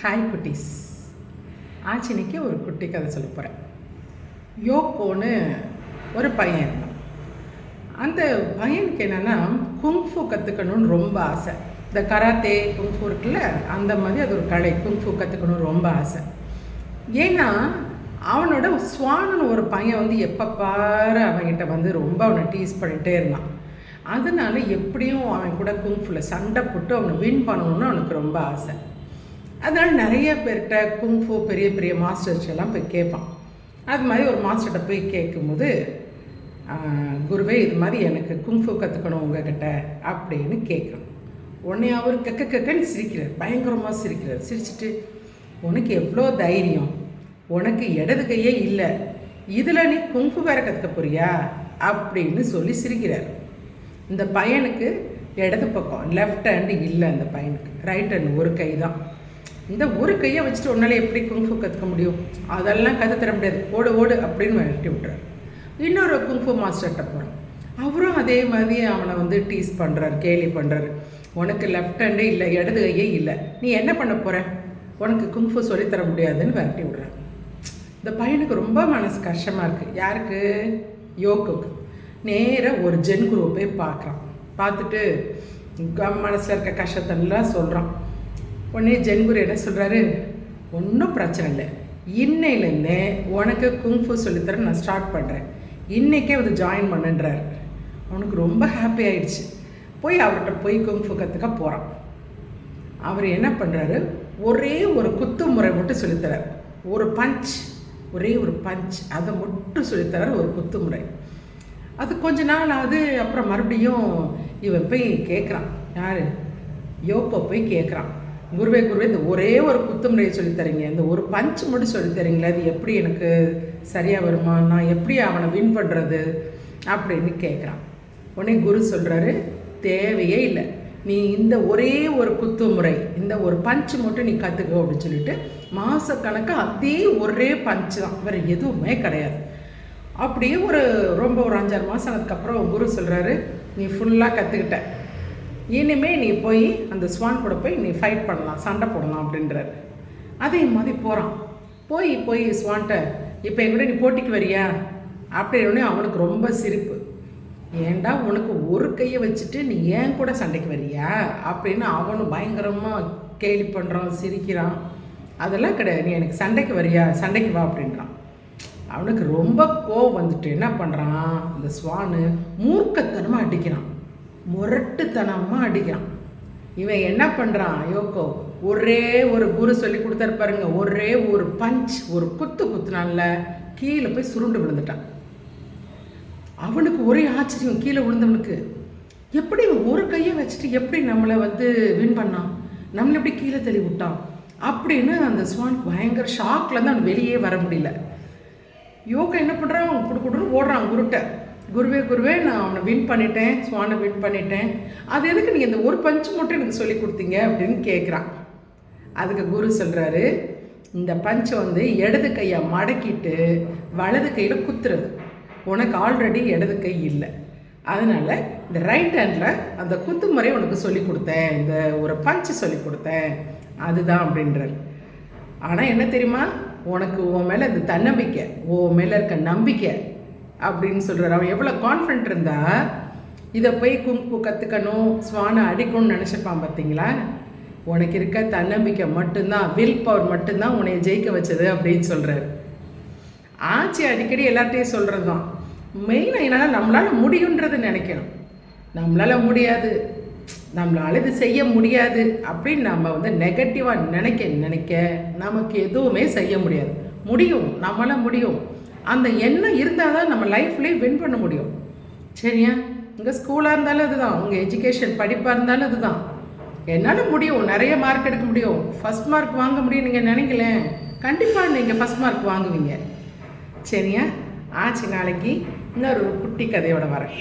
Hi குட்டீஸ். ஆச்சினிக்கு ஒரு குட்டி கதை சொல்ல போகிறேன் யோகோன்னு ஒரு பையன் இருந்தான். அந்த பையனுக்கு என்னென்னா குங்ஃபு கற்றுக்கணும்னு ரொம்ப ஆசை. இந்த கராத்தே குங்ஃபு இருக்குல்ல அந்த மாதிரி அது ஒரு கலை. குங்ஃபு கற்றுக்கணும்னு ரொம்ப ஆசை. ஏன்னா அவனோட சுவானன் ஒரு பையன் வந்து எப்போ பாரு அவன்கிட்ட வந்து ரொம்ப அவனை டீஸ் பண்ணிகிட்டே இருந்தான். அதனால எப்படியும் அவன் கூட குங்ஃபுல சண்டை போட்டு அவனை வின் பண்ணணும்னு அவனுக்கு ரொம்ப ஆசை. அதனால் நிறைய பேர்கிட்ட குங்ஃபு பெரிய பெரிய மாஸ்டர்ஸ் எல்லாம் போய் கேட்பான். அது மாதிரி ஒரு மாஸ்டர்கிட்ட போய் கேட்கும்போது குருவே இது மாதிரி எனக்கு குங்ஃபு கற்றுக்கணும் உங்ககிட்ட அப்படின்னு கேட்குறோம் உடனே அவர் கக்க கக்கன்னு சிரிக்கிறார். பயங்கரமாக சிரிக்கிறார். சிரிச்சிட்டு உனக்கு எவ்வளோ தைரியம்? உனக்கு இடது கையே இல்லை. இதில் நீ குங்ஃபு வேற கற்றுக்க போறியா? அப்படின்னு சொல்லி சிரிக்கிறார். இந்த பையனுக்கு இடது பக்கம் லெஃப்ட் ஹேண்டு இல்லை அந்த பையனுக்கு. ரைட் ஹேண்ட் ஒரு கை தான் இந்த ஒரு கையை வச்சுட்டு உன்னால் எப்படி குங்ஃபு கற்றுக்க முடியும்? அதெல்லாம் கற்று தர முடியாது. ஓடு ஓடு அப்படின்னு விரட்டி விட்டுறாரு. இன்னொரு குங்ஃபு மாஸ்டர்கிட்ட போகிறான் அவரும் அதே மாதிரி அவனை வந்து டீஸ் பண்ணுறாரு கேலி பண்ணுறாரு உனக்கு லெஃப்ட் ஹேண்டே இல்லை இடது கையே இல்லை. நீ என்ன பண்ண போகிற உனக்கு குங்ஃபு சொல்லித் தர முடியாதுன்னு விரட்டி விடுறாரு. இந்த பையனுக்கு ரொம்ப மனசு கஷ்டமாக இருக்குது யாருக்கு? யோக்குக்கு. நேராக ஒரு ஜென் குருவை போய் பார்க்குறான். பார்த்துட்டு மனசில் இருக்க கஷ்டத்தெல்லாம் சொல்கிறான் உடனே ஜென் குரு என்ன சொல்கிறாரு ஒன்றும் பிரச்சனை இல்லை. இன்னையிலேருந்தே உனக்கு குங்ஃபு சொல்லித்தர நான் ஸ்டார்ட் பண்ணுறேன் இன்றைக்கே வந்து ஜாயின் பண்ணுன்றார். அவனுக்கு ரொம்ப ஹாப்பி ஆயிடுச்சு. போய் அவர்கிட்ட போய் குங்ஃபு கற்றுக்க போகிறான் அவர் என்ன பண்ணுறாரு ஒரே ஒரு குத்து முறை மட்டும் சொல்லித்தரார் ஒரு பஞ்ச் ஒரே ஒரு பஞ்ச் அதை மட்டும் சொல்லித்தரார் ஒரு குத்து முறை. அது கொஞ்ச நாள் ஆகுது அப்புறம் மறுபடியும் இவன் போய் கேட்குறான் யார்? யோப்போ போய் கேட்குறான் குருவே குருவே இந்த ஒரே ஒரு குத்துமுறையை சொல்லித்தரீங்க இந்த ஒரு பஞ்ச் மட்டும் சொல்லித்தரீங்களே அது எப்படி எனக்கு சரியாக வருமா? நான் எப்படி அவனை வின் பண்ணுறது அப்படின்னு கேட்குறான் உடனே குரு சொல்கிறாரு தேவையே இல்லை. நீ இந்த ஒரே ஒரு குத்து முறை இந்த ஒரு பஞ்ச் மட்டும் நீ கற்றுக்கோ அப்படின்னு சொல்லிட்டு மாதக்கணக்காக அதே ஒரே பஞ்ச் தான். வேறு எதுவுமே கிடையாது. அப்படியே ஒரு ரொம்ப ஒரு அஞ்சாறு மாதம் அதுக்கப்புறம் குரு சொல்கிறாரு நீ ஃபுல்லாக கற்றுக்கிட்ட இனிமேல் நீ போய் அந்த ஸ்வான் கூட போய் நீ ஃபைட் பண்ணலாம் சண்டை போடலாம் அப்படின்றார். அதே மாதிரி போகிறான் போய் போய் ஸ்வான்ட்ட இப்போ என் கூட நீ போட்டிக்கு வரியா? அப்படின்னு அவனுக்கு ரொம்ப சிரிப்பு. ஏன்டா உனக்கு ஒரு கையை வச்சுட்டு நீ ஏன் கூட சண்டைக்கு வரியா? அப்படின்னு அவனும் பயங்கரமாக கேலி பண்ணுறான் சிரிக்கிறான். அதெல்லாம் கிடையாது நீ எனக்கு சண்டைக்கு வரியா? சண்டைக்கு வா அப்படின்றான். அவனுக்கு ரொம்ப கோவம் வந்துட்டு என்ன பண்ணுறான் அந்த ஸ்வானு மூர்க்கத்தனமாக அடிக்கிறான். முரட்டுத்தனமாக அடிக்கிறான். இவன் என்ன பண்ணுறான் யோகோ ஒரே ஒரு குரு சொல்லி கொடுத்தாரு பாருங்க. ஒரே ஒரு பஞ்ச் ஒரு குத்து குத்துனால கீழே போய் சுருண்டு விழுந்துட்டான். அவனுக்கு ஒரே ஆச்சரியம் கீழே விழுந்தவனுக்கு. எப்படி ஒரு கையை வச்சுட்டு எப்படி நம்மளை வந்து வின் பண்ணான்? நம்மளை எப்படி கீழே தள்ளி விட்டான்? அப்படின்னு அந்த ஸ்வான் பயங்கர ஷாக்லேருந்து அவன் வெளியே வர முடியல. யோகா என்ன பண்ணுறான் அவன் குடு குடுன்னு ஓடுறான் குருட்டை குருவே குருவே நான் அவனை வின் பண்ணிட்டேன் ஸ்வானை வின் பண்ணிட்டேன். அது எதுக்கு நீங்கள் இந்த ஒரு பஞ்சு மட்டும் எனக்கு சொல்லி கொடுத்தீங்க அப்படின்னு கேட்குறான் அதுக்கு குரு சொல்கிறாரு இந்த பஞ்சை வந்து இடது கையை மடக்கிட்டு வலது கையில் குத்துறது. உனக்கு ஆல்ரெடி இடது கை இல்லை. அதனால் இந்த ரைட் ஹேண்டில் அந்த குத்து முறை உனக்கு சொல்லி கொடுத்தேன். இந்த ஒரு பஞ்சு சொல்லி கொடுத்தேன். அதுதான் அப்படின்றார். ஆனால் என்ன தெரியுமா? உனக்கு உன் மேலே இந்த தன்னம்பிக்கை உன் மேலே இருக்க நம்பிக்கை அப்படின்னு சொல்கிறார் அவன் எவ்வளோ கான்ஃபிடென்ட் இருந்தா இதை போய் குங்கு கற்றுக்கணும் ஸ்வானை அடிக்கணும்னு நினச்சிருப்பான் பார்த்தீங்களா உனக்கு இருக்க தன்னம்பிக்கை மட்டும்தான் வில் பவர் மட்டும்தான் உன்னை ஜெயிக்க வச்சது அப்படின்னு சொல்கிறார் ஆட்சி அடிக்கடி எல்லார்ட்டையும் சொல்கிறது தான் மெயினாக என்னென்னா நம்மளால் முடியுன்றது நினைக்கணும். நம்மளால் முடியாது. நம்மளால் இது செய்ய முடியாது அப்படின்னு நம்ம வந்து நெகட்டிவாக நினைக்க நினைக்க நமக்கு எதுவுமே செய்ய முடியாது. முடியும். நம்மளால் முடியும். அந்த எண்ணம் இருந்தால் தான் நம்ம லைஃப்லேயே வின் பண்ண முடியும். சரியா? உங்கள் ஸ்கூலாக இருந்தாலும் அதுதான். உங்கள் எஜுகேஷன் படிப்பாக இருந்தாலும் அதுதான். என்னால் முடியும். நிறைய மார்க் எடுக்க முடியும். ஃபஸ்ட் மார்க் வாங்க முடியும் நீங்கள் நினைக்கலேன் கண்டிப்பாக நீங்கள் ஃபஸ்ட் மார்க் வாங்குவீங்க. சரியா? ஆச்சு நாளைக்கு இன்னொரு குட்டி கதையோட வரேன்.